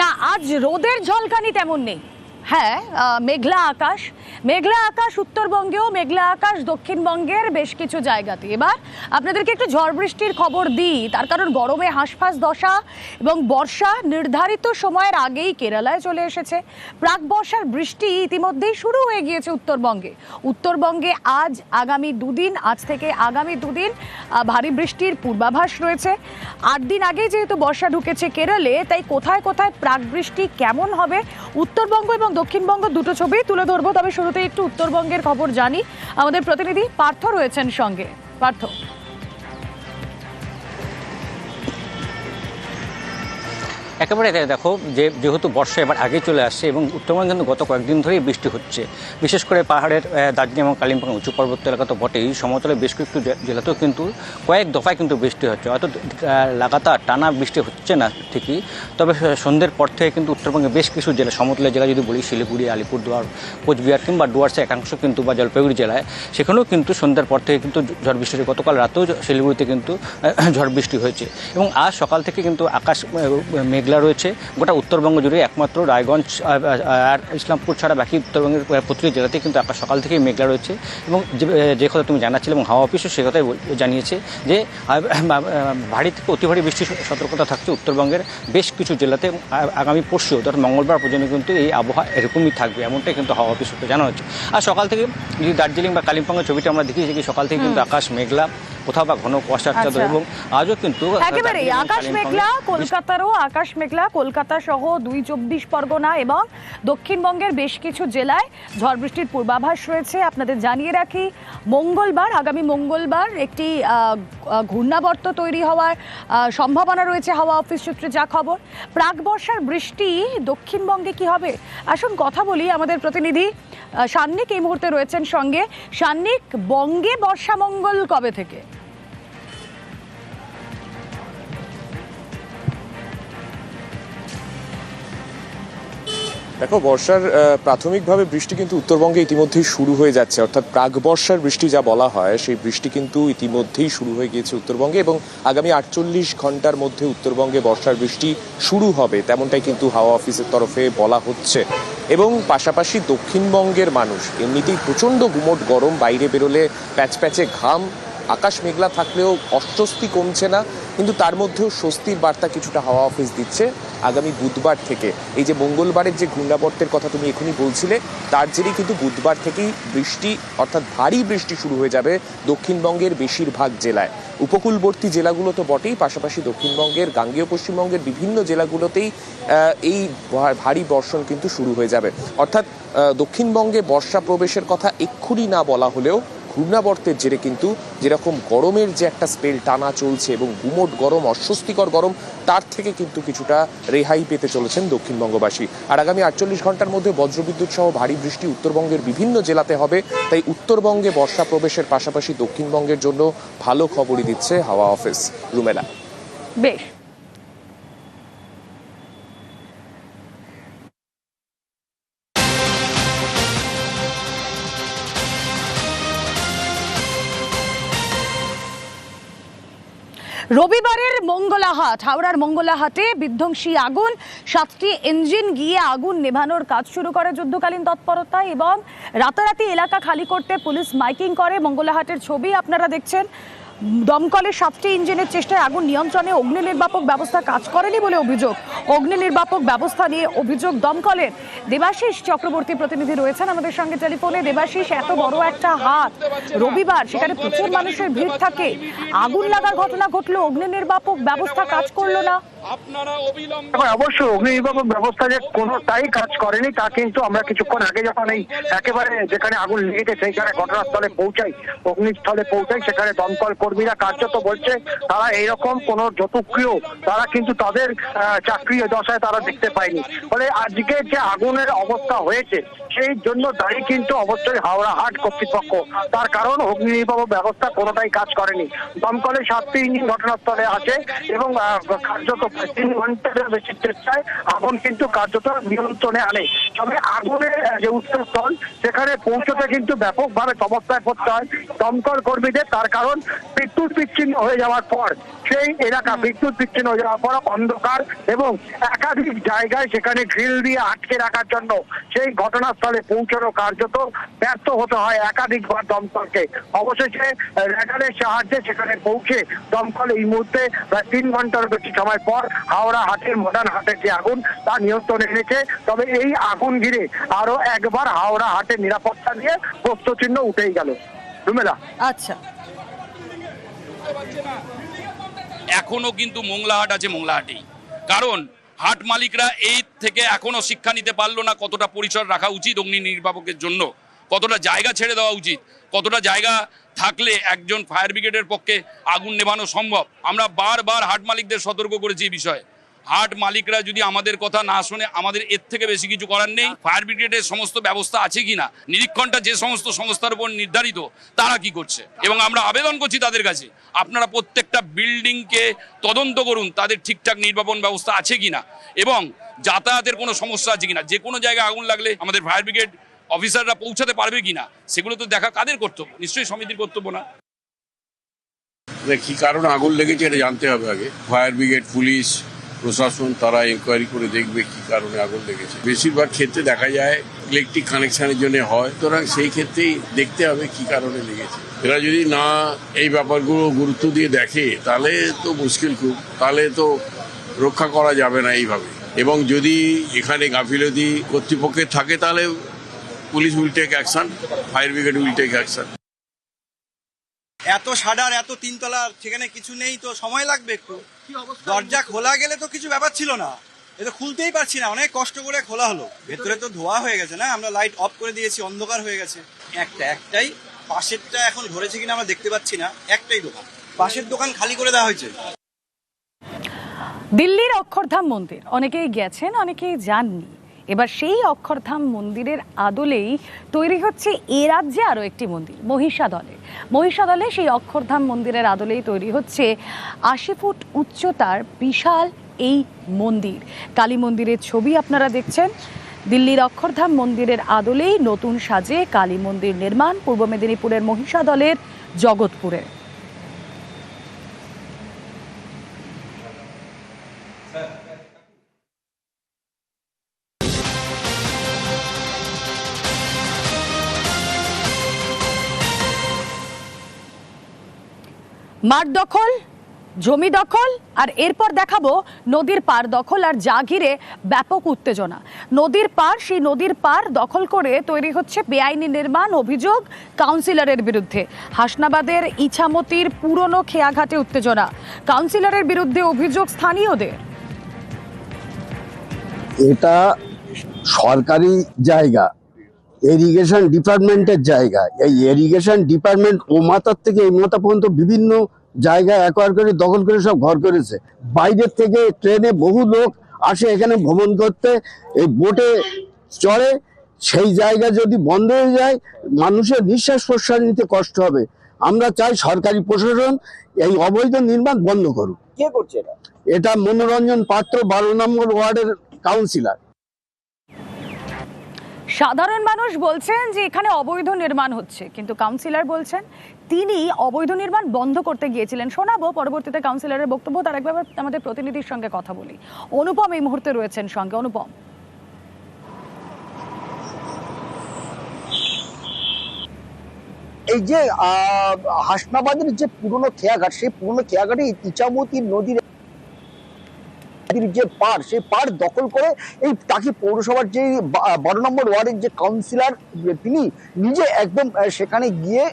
না আজ রোদের ঝলকানি তেমন নেই। হ্যাঁ মেঘলা আকাশ। মেঘলা আকাশ উত্তরবঙ্গেও, মেঘলা আকাশ দক্ষিণবঙ্গের বেশ কিছু জায়গাতে। এবার আপনাদেরকে একটু ঝড় বৃষ্টির খবর দিই। তার কারণ গরমে হাঁসফাঁস দশা এবং বর্ষা নির্ধারিত সময়ের আগেই কেরালায় চলে এসেছে। প্রাক বর্ষার বৃষ্টি ইতিমধ্যেই শুরু হয়ে গিয়েছে উত্তরবঙ্গে। উত্তরবঙ্গে আজ আগামী দুদিন, আজ থেকে আগামী দুদিন ভারী বৃষ্টির পূর্বাভাস রয়েছে। আট দিন আগে যেহেতু বর্ষা ঢুকেছে কেরলে, তাই কোথায় কোথায় প্রাক বৃষ্টি কেমন হবে, উত্তরবঙ্গ এবং দক্ষিণবঙ্গ দুটো ছবি তুলে ধরবো, তবে শুরুতে একটু উত্তরবঙ্গের খবর জানি। আমাদের প্রতিনিধি পার্থ রয়েছেন সঙ্গে। পার্থ। একেবারে দেখো যে যেহেতু বর্ষা এবার আগে চলে আসছে এবং উত্তরবঙ্গে কিন্তু গত কয়েকদিন ধরেই বৃষ্টি হচ্ছে। বিশেষ করে পাহাড়ের দার্জিলিং এবং কালিম্পং উঁচু পর্বত এলাকা তো বটেই। সমতলে বেশ কয়েকটু জেলাতেও কিন্তু কয়েক দফায় কিন্তু বৃষ্টি হচ্ছে। আহ, লাগাতার টানা বৃষ্টি হচ্ছে না ঠিকই। তবে সন্ধ্যের পর থেকে কিন্তু উত্তরবঙ্গে বেশ কিছু জেলা সমতলের জেলা যদি বলি শিলিগুড়ি আলিপুরদুয়ার কোচবিহার কিংবা ডুয়ার্সের একাংশ কিন্তু বা জলপাইগুড়ি জেলায় সেখানেও কিন্তু সন্ধ্যার পর থেকে কিন্তু ঝড় বৃষ্টি। গতকাল রাতেও শিলিগুড়িতে কিন্তু ঝড় বৃষ্টি হয়েছে। এবং আজ সকাল থেকে কিন্তু আকাশ আহ, মেঘলা রয়েছে। গোটা উত্তরবঙ্গ জুড়ে একমাত্র রায়গঞ্জ আর ইসলামপুর ছাড়া বাকি উত্তরবঙ্গের প্রতিটি জেলাতেই কিন্তু আকাশ সকাল থেকেই মেঘলা রয়েছে এবং যে কথা তুমি জানাচ্ছিলে এবং হাওয়া অফিসও সে কথাই জানিয়েছে যে ভারী থেকে অতি ভারী বৃষ্টির সতর্কতা থাকছে উত্তরবঙ্গের বেশ কিছু জেলাতে। আগামী পরশু অর্থাৎ মঙ্গলবার পর্যন্ত কিন্তু এই আবহাওয়া এরকমই থাকবে এমনটাই কিন্তু হাওয়া অফিস সূত্রে জানা হচ্ছে। আর সকাল থেকে যদি দার্জিলিং বা কালিম্পংয়ের ছবিটা আমরা দেখি যে সকাল থেকে কিন্তু আকাশ মেঘলা। কোথাও বা ঘন আচ্ছা। এবং আজও কিন্তু একেবারেই আকাশ মেঘলা কলকাতারও আকাশ মেঘলা কলকাতা সহ দুই চব্বিশ পরগনা এবং দক্ষিণবঙ্গের বেশ কিছু জেলায় ঝড় বৃষ্টির পূর্বাভাস রয়েছে। আপনাদের জানিয়ে রাখি মঙ্গলবার আগামী মঙ্গলবার একটি ঘূর্ণাবর্ত তৈরি হওয়ার সম্ভাবনা রয়েছে হাওয়া অফিস সূত্রে যা খবর। প্রাক বর্ষার বৃষ্টি দক্ষিণবঙ্গে কি হবে? আসুন কথা বলি আমাদের প্রতিনিধি সান্নিক এই মুহূর্তে রয়েছেন সঙ্গে। সান্নিক বঙ্গে বর্ষা মঙ্গল কবে থেকে? দেখো, বর্ষার প্রাথমিকভাবে বৃষ্টি কিন্তু উত্তরবঙ্গে ইতিমধ্যেই শুরু হয়ে যাচ্ছে। অর্থাৎ প্রাক বর্ষার বৃষ্টি যা বলা হয়, সেই বৃষ্টি কিন্তু ইতিমধ্যেই শুরু হয়ে গিয়েছে উত্তরবঙ্গে এবং আগামী আটচল্লিশ ঘণ্টার মধ্যে উত্তরবঙ্গে বর্ষার বৃষ্টি শুরু হবে, তেমনটাই কিন্তু হাওয়া অফিসের তরফে বলা হচ্ছে। এবং পাশাপাশি দক্ষিণবঙ্গের মানুষ, এমনিতেই প্রচণ্ড গুমোট গরম, বাইরে বেরোলে প্যাচ প্যাচে ঘাম, আকাশ মেঘলা থাকলেও অস্বস্তি কমছে না, কিন্তু তার মধ্যেও স্বস্তির বার্তা কিছুটা হাওয়া অফিস দিচ্ছে। আগামী বুধবার থেকে। এই যে মঙ্গলবারের যে ঘূর্ণাবর্তের কথা তুমি এখনই বলছিলে, তার জেরেই কিন্তু বুধবার থেকেই বৃষ্টি, অর্থাৎ ভারী বৃষ্টি শুরু হয়ে যাবে দক্ষিণবঙ্গের বেশিরভাগ জেলায়। উপকূলবর্তী জেলাগুলো তো বটেই, পাশাপাশি দক্ষিণবঙ্গের, গাঙ্গেয় পশ্চিমবঙ্গের বিভিন্ন জেলাগুলোতেই এই ভারী বর্ষণ কিন্তু শুরু হয়ে যাবে। অর্থাৎ দক্ষিণবঙ্গে বর্ষা প্রবেশের কথা এক্ষুনি না বলা হলেও ঘূর্ণাবর্তের জেরে কিন্তু যেরকম গরমের যে একটা স্পেল টানা চলছে এবং গুমোট গরম, অস্বস্তিকর গরম, তার থেকে কিন্তু কিছুটা রেহাই পেতে চলেছেন দক্ষিণবঙ্গবাসী। আর আগামী আটচল্লিশ ঘণ্টার মধ্যে বজ্রবিদ্যুৎ সহ ভারী বৃষ্টি উত্তরবঙ্গের বিভিন্ন জেলাতে হবে, তাই উত্তরবঙ্গে বর্ষা প্রবেশের পাশাপাশি দক্ষিণবঙ্গের জন্য ভালো খবরই দিচ্ছে হাওয়া অফিস রুমেলা। বেশ। রবিবারের মঙ্গলাহাট, হাওড়ার মঙ্গলাহাটে বিধ্বংসী আগুন। সাতটি ইঞ্জিন গিয়ে আগুন নেভানোর কাজ শুরু করে যুদ্ধকালীন তৎপরতা এবং রাতারাতি এলাকা খালি করতে পুলিশ মাইকিং করে। মঙ্গলাহাটের ছবি আপনারা দেখছেন। দমকলের সাতটি ইঞ্জিনের চেষ্টায় আগুন নিয়ন্ত্রণে অগ্নি নির্বাপক ব্যবস্থা কাজ করেনি বলে অভিযোগ। অগ্নি নির্বাপক ব্যবস্থা নিয়ে অভিযোগ দমকলের। দেবাশিস চক্রবর্তী প্রতিনিধি রয়েছেন আমাদের সঙ্গে টেলিফোনে। দেবাশিস, এত বড় একটা হাত। রবিবার সেখানে প্রচুর মানুষের ভিড় থাকে। আগুন লাগার ঘটনা ঘটলো অগ্নি নির্বাপক ব্যবস্থা কাজ করল না। এখন অবশ্যই অগ্নি নির্বাপক ব্যবস্থা যে কোনোটাই কাজ করেনি, তা কিন্তু আমরা কিছুক্ষণ আগে যখন এই একেবারে যেখানে আগুন লেগেছে, সেইখানে ঘটনাস্থলে পৌঁছাই, অগ্নিস্থলে পৌঁছাই, সেখানে দমকল কর্মীরা কার্যত বলছে, তারা এইরকম কোন যতক্রিয়, তারা কিন্তু তাদের চাকরি দশায় তারা দেখতে পায়নি। ফলে আজকে যে আগুনের অবস্থা হয়েছে, সেই জন্য দায়ী কিন্তু অবশ্যই হাওড়া হাট কর্তৃপক্ষ। তার কারণ অগ্নি নির্বাপক ব্যবস্থা কোনোটাই কাজ করেনি। দমকলের সাতটি ইঞ্জিন ঘটনাস্থলে আছে এবং কার্যত তিন ঘণ্টার বেশি চেষ্টায় আগুন কিন্তু কার্যত নিয়ন্ত্রণে আনে। তবে আগুনের যে উৎসস্থল সেখানে পৌঁছতে কিন্তু ব্যাপকভাবে সমস্যায় পড়তে হয় দমকল কর্মীদের। তার কারণ বিদ্যুৎ বিচ্ছিন্ন হয়ে যাওয়ার পর সেই এলাকা বিদ্যুৎ বিচ্ছিন্ন হয়ে যাওয়ার পর অন্ধকার এবং একাধিক জায়গায় সেখানে গ্রিল দিয়ে আটকে রাখার জন্য সেই ঘটনাস্থলে পৌঁছানো কার্যত ব্যর্থ হতে হয় একাধিকবার দমকলকে। অবশেষে র্যাডারের সাহায্যে সেখানে পৌঁছে দমকল এই মুহূর্তে প্রায় তিন ঘণ্টার বেশি সময় পর হাওড়া হাটের মডার্ন হাটের যে আগুন তা নিয়ন্ত্রণে এনেছে। তবে এই আগুন ঘিরে আরও একবার হাওড়া হাটের নিরাপত্তা নিয়ে প্রশ্নচিহ্ন উঠেই গেল। রুমেলা। আচ্ছা। এখনও কিন্তু মোংলাহাট আছে মোংলাহাটেই। কারণ হাট মালিকরা এই থেকে এখনও শিক্ষা নিতে পারল না কতটা পরিসর রাখা উচিত অগ্নি নির্বাপকের জন্য কতটা জায়গা ছেড়ে দেওয়া উচিত কতটা জায়গা থাকলে একজন ফায়ার ব্রিগেডের পক্ষে আগুন নেভানো সম্ভব। আমরা বারবার হাট মালিকদের সতর্ক করেছি এই বিষয়ে। হাট মালিকরা যদি আমাদের কথা না শোনে, আমাদের এর থেকে বেশি কিছু করার নেই। ফায়ার ব্রিগেডের সমস্ত ব্যবস্থা আছে কিনা, নিরীক্ষণটা যে সমস্ত সংস্থার উপর নির্ধারিত, তারা কি করছে? এবং আমরা আবেদন করছি তাদের কাছে, আপনারা প্রত্যেকটা বিল্ডিংকে তদন্ত করুন, তাদের ঠিকঠাক নির্বাপন ব্যবস্থা আছে কি না এবং যাতায়াতের কোনো সমস্যা আছে কি না যে কোনো জায়গায় আগুন লাগলে আমাদের ফায়ার ব্রিগেড অফিসাররা পৌঁছাতে পারবে কিনা, সেগুলো তো দেখা কাদের কর্তব্য? নিশ্চয়ই সমিতির কর্তব্য না। কি কারণে আগুন লেগেছে এটা জানতে হবে আগে। ফায়ার ব্রিগেড, পুলিশ, প্রশাসন, তারা এনকোয়ারি করে দেখবে কি কারণে আগুন লেগেছে। বেশিরভাগ ক্ষেত্রে দেখা যায় ইলেকট্রিক কানেকশনের জন্য হয়। সুতরাং সেই ক্ষেত্রেই দেখতে হবে কি কারণে লেগেছে। এরা যদি না এই ব্যাপারগুলো গুরুত্ব দিয়ে দেখে, তাহলে তো মুশকিল খুব। তাহলে তো রক্ষা করা যাবে না এইভাবে। এবং যদি এখানে গাফিলতি কর্তৃপক্ষের থাকে, তাহলে police will take action fire brigade will take action এত সাডার এত তিনতলা সেখানে কিছু নেই তো সময় লাগবে একটু। দরজা খোলা গেলে তো কিছু ব্যাপার ছিল না। এটা খুলতেই পারছি না অনেক কষ্ট করে খোলা হলো। ভেতরে তো ধোয়া হয়ে গেছে না আমরা লাইট অফ করে দিয়েছি অন্ধকার হয়ে গেছে। একটা একটাই পাশেরটা এখন ধরেছে কিনা আমরা দেখতে পাচ্ছি না একটাই দোকান। পাশের দোকান খালি করে দেওয়া হয়েছে। দিল্লির অক্ষরধাম মন্দির অনেকেই গেছেন অনেকেই যাননি। এবার সেই অক্ষরধাম মন্দিরের আদলেই তৈরি হচ্ছে এ রাজ্যে আরও একটি মন্দির, মহিষাদলে। মহিষাদলে সেই অক্ষরধাম মন্দিরের আদলেই তৈরি হচ্ছে আশি ফুট উচ্চতার বিশাল এই মন্দির। কালী মন্দিরের ছবি আপনারা দেখছেন। দিল্লির অক্ষরধাম মন্দিরের আদলেই নতুন সাজে কালী মন্দির নির্মাণ পূর্ব মেদিনীপুরের মহিষাদলের জগৎপুরে। মাঠ দখল, জমি দখল, আর এরপর দেখাবো নদীর পার দখল আর যা ঘিরে ব্যাপক উত্তেজনা। নদীর পার, সেই নদীর পার দখল করে তৈরি হচ্ছে বেআইনি নির্মাণ অভিযোগ কাউন্সিলরের বিরুদ্ধে। হাসনাবাদের ইছামতির পুরনো খেয়াঘাটে উত্তেজনা। কাউন্সিলরের বিরুদ্ধে অভিযোগ স্থানীয়দের। এটা সরকারি জায়গা এরিগেশন ডিপার্টমেন্টের জায়গা। এই এরিগেশন ডিপার্টমেন্ট ও মাথার থেকে এই মাথা পর্যন্ত বিভিন্ন জায়গা অ্যাকোয়ার করে দখল করে সব ঘর করেছে। বাইরের থেকে ট্রেনে বহু লোক আসে এখানে ভ্রমণ করতে। এই বোটে চড়ে সেই জায়গা যদি বন্ধ হয়ে যায় মানুষের নিঃশ্বাস প্রশ্বাস নিতে কষ্ট হবে। আমরা চাই সরকারি প্রশাসন এই অবৈধ নির্মাণ বন্ধ করুক। কে করছে এটা? এটা মনোরঞ্জন পাত্র বারো নম্বর ওয়ার্ডের কাউন্সিলর সাধারণ মানুষ বলছেন যে এখানে অবৈধ নির্মাণ হচ্ছে, কিন্তু কাউন্সিলর বলছেন তিনি অবৈধ নির্মাণ বন্ধ করতে গিয়েছিলেন। শোনাবো পরবর্তীতে কাউন্সিলরের বক্তব্য, তার একবার আমাদের প্রতিনিধির সঙ্গে কথা বলি। অনুপম এই মুহূর্তে রয়েছেন সঙ্গে। অনুপম। এই যে হাসনাবাদের যে পুরনো খেয়াঘাট, সেই পুরনো খেয়াঘাটে ইচামতি নদীর নদীর যে পার, সেই পার দখল করে এই টাকি পৌরসভার যে বারো নম্বর ওয়ার্ডের যে কাউন্সিলর তিনি নিজে একদম সেখানে গিয়ে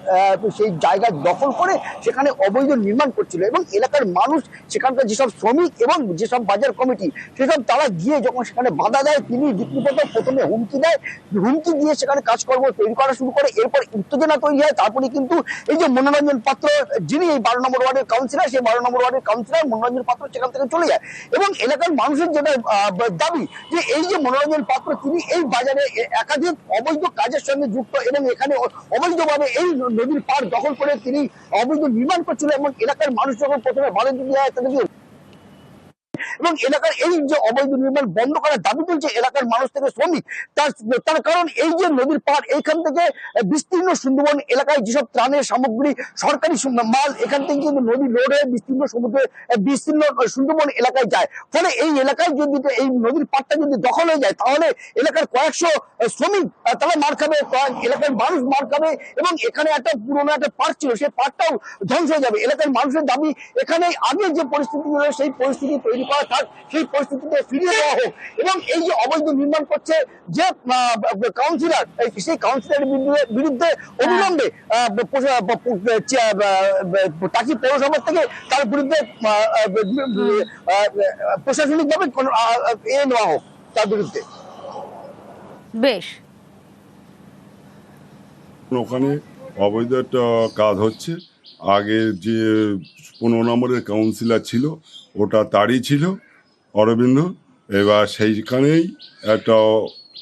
সেই জায়গা দখল করে সেখানে অবৈধ নির্মাণ করছিল এবং এলাকার মানুষ সেখানকার যেসব শ্রমিক এবং যেসব বাজার কমিটি, সেসব তারা গিয়ে যখন সেখানে বাধা দেয়, তিনি রীতিমতো প্রথমে হুমকি দেয়, হুমকি দিয়ে সেখানে কাজকর্ম তৈরি করা শুরু করে, এরপর উত্তেজনা তৈরি হয়, তারপরে কিন্তু এই যে মনোরঞ্জন পাত্র, যিনি এই বারো নম্বর ওয়ার্ডের কাউন্সিলর সেই বারো নম্বর ওয়ার্ডের কাউন্সিলর মনোরঞ্জন পাত্র সেখান থেকে চলে যায় এবং এলাকার মানুষের যেটা দাবি যে এই যে মনোরঞ্জন পাত্র, তিনি এই বাজারে একাধিক অবৈধ কাজের সঙ্গে যুক্ত এবং এখানে অবৈধভাবে এই নদীর পার দখল করে তিনি অবৈধ নির্মাণ করছিল এবং এলাকার মানুষ যখন প্রথমে ভালো হয় তাদেরকে এবং এলাকার এই যে অবৈধ নির্মাণ বন্ধ করার দাবি তুলছে এলাকার মানুষ থেকে শ্রমিক, তার কারণ এই যে নদীর পাড়, এইখান থেকে বিস্তীর্ণ সুন্দরবন এলাকায় যেসব ত্রাণের সামগ্রী, সরকারি মাল, এখান থেকে কিন্তু নদী রোড বিস্তীর্ণ সমুদ্রে বিস্তীর্ণ সুন্দরবন এলাকায় যায়। ফলে এই এলাকায় যদি এই নদীর পাড়টা যদি দখল হয়ে যায়, তাহলে এলাকার কয়েকশো শ্রমিক তারা মার খাবে এলাকার মানুষ মার খাবে এবং এখানে একটা পুরোনো একটা পার্ক ছিল, সেই পার্কটাও ধ্বংস হয়ে যাবে। এলাকার মানুষের দাবি, এখানে আগে যে পরিস্থিতি ছিল, সেই পরিস্থিতি তৈরি করা থাক সেই পরিস্থিতিতে ফিরিয়ে দেওয়া হোক। এবং এই যে অবৈধ নির্মাণ করছে যে কাউন্সিলর সেই কাউন্সিলরের বিরুদ্ধে- অবিলম্বে টাকি পৌরসভা থেকে তার বিরুদ্ধে প্রশাসনিক ভাবে এ নেওয়া হোক তার বিরুদ্ধে। বেশ। ওখানে অবৈধ একটা কাজ হচ্ছে। আগে যে পনেরো নম্বরের কাউন্সিলর ছিল ওটা তারই ছিল অরবিন্দ। এবার সেইখানেই একটা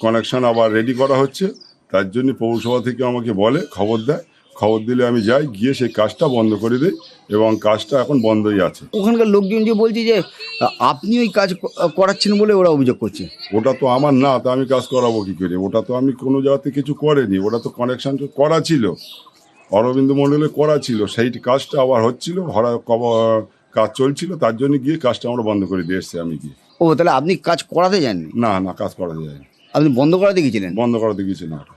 কানেকশন আবার রেডি করা হচ্ছে। তার জন্য পৌরসভা থেকে আমাকে বলে খবর দেয়। খবর দিলে আমি যাই গিয়ে সেই কাজটা বন্ধ করে দিই এবং কাজটা এখন বন্ধই আছে। ওখানকার লোকজন যে বলছে যে আপনি ওই কাজ করাচ্ছেন বলে ওরা অভিযোগ করছে। ওটা তো আমার না তা আমি কাজ করাবো কি করে? ওটা তো আমি কোনো জায়গাতে কিছু করিনি। ওটা তো কানেকশন করা ছিল। অরবিন্দ মণ্ডলে করা ছিল সেই কাজটা আবার হচ্ছিল হরা কাজ চলছিল তার জন্য গিয়ে কাজটা আমরা বন্ধ করে দিয়ে এসছি আমি গিয়ে। ও তাহলে আপনি কাজ করাতে যাননি? না না কাজ করাতে যায় না। আপনি বন্ধ করাতে গিয়েছিলেন? বন্ধ করাতে গিয়েছিলেন ওটা